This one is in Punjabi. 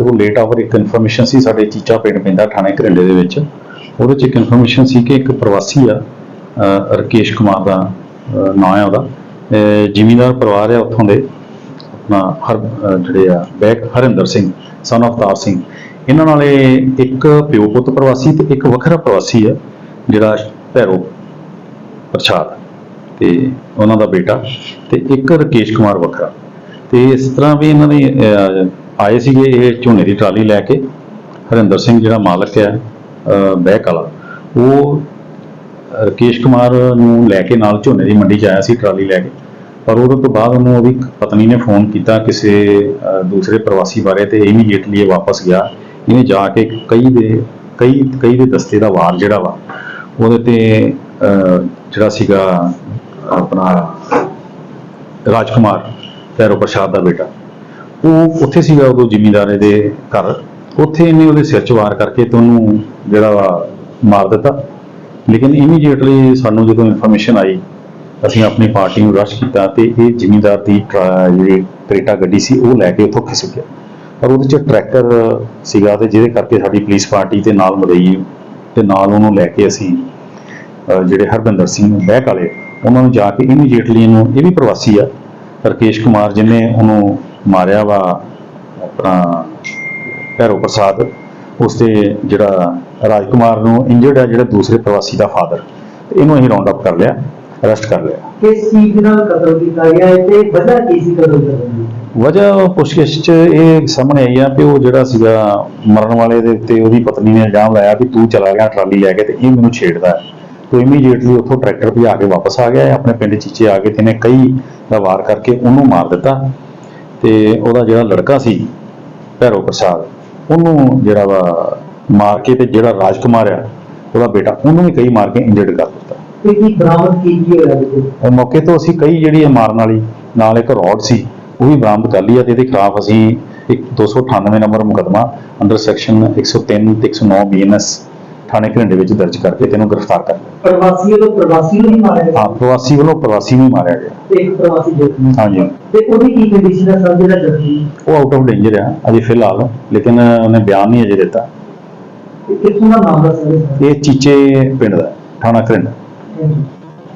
ਸਾਡੇ ਕੋਲ ਲੇਟ ਆਵਰ ਇੱਕ ਇਨਫੋਰਮੇਸ਼ਨ ਸੀ, ਸਾਡੇ ਚੀਚਾ ਪਿੰਡ ਪੈਂਦਾ ਥਾਣੇ ਘਰਿੰਡੇ ਦੇ ਵਿੱਚ। ਉਹਦੇ ਚ ਇੱਕ ਇਨਫੋਰਮੇਸ਼ਨ ਸੀ ਕਿ ਇੱਕ ਪ੍ਰਵਾਸੀ ਆ, ਅਹ ਰਕੇਸ਼ ਕੁਮਾਰ ਦਾ ਨਾਂ ਹੈ ਉਹਦਾ। ਅਹ ਜ਼ਿਮੀਂਦਾਰ ਪਰਿਵਾਰ ਹੈ ਉੱਥੋਂ ਦੇ, ਆਪਣਾ ਹਰ ਜਿਹੜੇ ਆ, ਬੈਕ ਹਰਿੰਦਰ ਸਿੰਘ ਸਨ ਅਵਤਾਰ ਸਿੰਘ। ਇਹਨਾਂ ਨਾਲ ਇਹ ਇੱਕ ਪਿਓ ਪੁੱਤ ਪ੍ਰਵਾਸੀ ਤੇ ਇੱਕ ਵੱਖਰਾ ਪ੍ਰਵਾਸੀ ਆ, ਜਿਹੜਾ ਭੈਰੋ ਪ੍ਰਸ਼ਾਦ। ਤੇ ਉਹਨਾਂ ਦਾ ਬੇਟਾ ਤੇ ਇੱਕ ਰਕੇਸ਼ ਕੁਮਾਰ ਵੱਖਰਾ। ਤੇ ਇਸ ਤਰ੍ਹਾਂ ਵੀ ਇਹਨਾਂ ਦੇ ਆਏ ਸੀਗੇ ਇਹ ਝੋਨੇ ਦੀ ਟਰਾਲੀ ਲੈ ਕੇ। ਹਰਿੰਦਰ ਸਿੰਘ ਜਿਹੜਾ ਮਾਲਕ ਹੈ ਅਹ, ਬੈਕ ਵਾਲਾ ਉਹ ਰਕੇਸ਼ ਕੁਮਾਰ ਨੂੰ ਲੈ ਕੇ ਨਾਲ ਝੋਨੇ ਦੀ ਮੰਡੀ 'ਚ ਆਇਆ ਸੀ ਟਰਾਲੀ ਲੈ ਕੇ। ਪਰ ਉਹਦੇ ਤੋਂ ਬਾਅਦ ਉਹਨੂੰ ਉਹਦੀ ਪਤਨੀ ਨੇ ਫੋਨ ਕੀਤਾ ਕਿਸੇ ਦੂਸਰੇ ਪ੍ਰਵਾਸੀ ਬਾਰੇ ਤੇ ਇਮੀਡੀਏਟਲੀ ਇਹ ਵਾਪਸ ਗਿਆ। ਇਹਨੇ ਜਾ ਕੇ ਕਈ ਦੇ ਕਈ ਕਈ ਦੇ ਦਸਤੇ ਦਾ ਵਾਰ ਜਿਹੜਾ ਵਾ ਉਹਦੇ ਤੇ ਜਿਹੜਾ ਸੀਗਾ ਆਪਣਾ ਰਾਜਕੁਮਾਰ ਭੈਰੋ ਪ੍ਰਸ਼ਾਦ ਦਾ ਬੇਟਾ। ਉਹ ਉੱਥੇ ਸੀਗਾ ਉਦੋਂ ਜ਼ਿਮੀਂਦਾਰੇ ਦੇ ਘਰ। ਉੱਥੇ ਇਹਨੇ ਉਹਦੇ ਸਿਰ 'ਚ ਵਾਰ ਕਰਕੇ ਤੇ ਉਹਨੂੰ ਜਿਹੜਾ ਵਾ ਮਾਰ ਦਿੱਤਾ। ਲੇਕਿਨ ਇਮੀਡੀਏਟਲੀ ਸਾਨੂੰ ਜਦੋਂ ਇਨਫੋਰਮੇਸ਼ਨ ਆਈ, ਅਸੀਂ ਆਪਣੀ ਪਾਰਟੀ ਨੂੰ ਰਸ਼ ਕੀਤਾ ਤੇ ਇਹ ਜ਼ਿਮੀਂਦਾਰ ਦੀ ਟਰਾ- ਜਿਹੜੀ ਕਰੇਟਾ ਗੱਡੀ ਸੀ, ਉਹ ਲੈ ਕੇ ਉੱਥੋਂ ਖਿਸਕ ਗਿਆ। ਪਰ ਉਹਦੇ 'ਚ ਟਰੈਕਟਰ ਸੀਗਾ ਤੇ ਜਿਹਦੇ ਕਰਕੇ ਸਾਡੀ ਪੁਲਿਸ ਪਾਰਟੀ ਤੇ ਨਾਲ ਮਦਈ ਤੇ ਨਾਲ ਉਹਨੂੰ ਲੈ ਕੇ ਅਸੀਂ ਜਿਹੜੇ ਹਰਬਿੰਦਰ ਸਿੰਘ ਬਹਿਕ ਵਾਲੇ, ਉਹਨਾਂ ਨੂੰ ਜਾ ਕੇ ਇਮੀਡੀਏਟਲੀ ਇਹਨੂੰ, ਇਹ ਵੀ ਪ੍ਰਵਾਸੀ ਆ, ਰਕੇਸ਼ ਕੁਮਾਰ ਜਿਹਨੇ ਉਹਨੂੰ ਮਾਰਿਆ ਵਾ ਆਪਣਾ ਭੈਰੋ ਪ੍ਰਸਾਦ ਉਸ ਤੇ ਜਿਹੜਾ ਰਾਜਕੁਮਾਰ ਨੂੰ ਇੰਜਰਡ ਆ ਜਿਹੜਾ ਦੂਸਰੇ ਪ੍ਰਵਾਸੀ ਦਾ ਫਾਦਰ ਇਹਨੂੰ ਅਸੀਂ ਰਾਉਂਡ ਅਪ ਕਰ ਲਿਆ ਅਰੈਸਟ ਕਰ ਲਿਆ। ਕਿਸ ਚੀਜ਼ ਨਾਲ ਕਤਲ ਕੀਤਾ ਗਿਆ ਹੈ ਤੇ ਵਜ੍ਹਾ ਕੀ ਸੀ ਕਤਲ ਕਰਨ ਦੀ? ਵਜ੍ਹਾ ਪੁੱਛਗਿੱਛ 'ਚ ਇਹ ਸਾਹਮਣੇ ਆਈ ਆ ਕਿ ਉਹ ਜਿਹੜਾ ਸੀਗਾ ਮਰਨ ਵਾਲੇ ਦੇ ਉੱਤੇ ਉਹਦੀ ਪਤਨੀ ਨੇ ਇਲਜ਼ਾਮ ਲਾਇਆ ਵੀ ਤੂੰ ਚਲਾ ਗਿਆ ਟਰਾਲੀ ਲੈ ਕੇ ਤੇ ਇਹ ਮੈਨੂੰ ਛੇੜਦਾ ਹੈ। ਤੋ ਇਮੀਡੀਏਟਲੀ ਉੱਥੋਂ ਟਰੈਕਟਰ ਭਜਾ ਕੇ ਵਾਪਸ ਆ ਗਿਆ ਆਪਣੇ ਪਿੰਡ ਚੀਚੇ ਆ ਕੇ ਤੇ ਇਹਨੇ ਕਈ ਦਾ ਵਾਰ ਕਰਕੇ ਉਹਨੂੰ ਮਾਰ ਦਿੱਤਾ। ਤੇ ਉਹਦਾ ਜਿਹੜਾ ਲੜਕਾ ਸੀ ਭੈਰੋ ਪ੍ਰਸਾਦ ਉਹਨੂੰ ਜਿਹੜਾ ਵਾ ਮਾਰ ਕੇ ਤੇ ਜਿਹੜਾ ਰਾਜਕੁਮਾਰ ਆ ਉਹਦਾ ਬੇਟਾ ਉਹਨੂੰ ਵੀ ਕਈ ਮਾਰ ਕੇ ਇੰਜਰਡ ਕਰ ਦਿੱਤਾ ਤੇ ਕੀ ਬਰਾਮਦ ਕੀ ਕੀ ਹੋਇਆ ਇਹਦੇ ਵਿੱਚ? ਉਹ ਮੌਕੇ ਤੋਂ ਅਸੀਂ ਕਈ ਜਿਹੜੀ ਮਾਰਨ ਵਾਲੀ ਨਾਲ ਇੱਕ ਰੋਡ ਸੀ ਉਹ ਵੀ ਬਰਾਮਦ ਕਰ ਲਈ ਹੈ ਤੇ ਇਹਦੇ ਖਿਲਾਫ ਅਸੀਂ ਇੱਕ 298 ਨੰਬਰ ਮੁਕਦਮਾ ਅੰਡਰ ਸੈਕਸ਼ਨ 103 ਤੇ 109 ਬੀਐਨਐਸ ਥਾਣੇ ਘਰਿੰਡੇ ਵਿੱਚ ਦਰਜ ਕਰਕੇ ਤੈਨੂੰ ਗ੍ਰਿਫਤਾਰ ਕਰ ਲਿਆ। ਪ੍ਰਵਾਸੀ ਵੱਲੋਂ ਪ੍ਰਵਾਸੀ ਨੂੰ ਹੀ ਮਾਰਿਆ ਗਿਆ? ਹਾਂ ਪ੍ਰਵਾਸੀ ਵੱਲੋਂ ਪ੍ਰਵਾਸੀ ਨੂੰ ਹੀ ਮਾਰਿਆ ਗਿਆ। ਤੇ ਇੱਕ ਪ੍ਰਵਾਸੀ ਜ਼ਖਮੀ ਹਾਂਜੀ। ਤੇ ਉਹਦੀ ਕੀ ਕੰਡੀਸ਼ਨ ਹੈ ਸਰ ਜਿਹੜਾ ਜ਼ਖਮੀ? ਉਹ ਆਊਟ ਆਫ ਡੇਂਜਰ ਆ ਅਜੇ ਫਿਲਹਾਲ। ਲੇਕਿਨ ਉਹਨੇ ਬਿਆਨ ਨਹੀਂ ਅਜੇ ਦਿੱਤਾ। ਤੇ ਕਿੱਥੋਂ ਦਾ ਨਾਮ ਦਾ ਸਰ ਇਹ? ਚੀਚੇ ਪਿੰਡ ਦਾ ਥਾਣਾ ਘਰਿੰਡਾ ਇਹ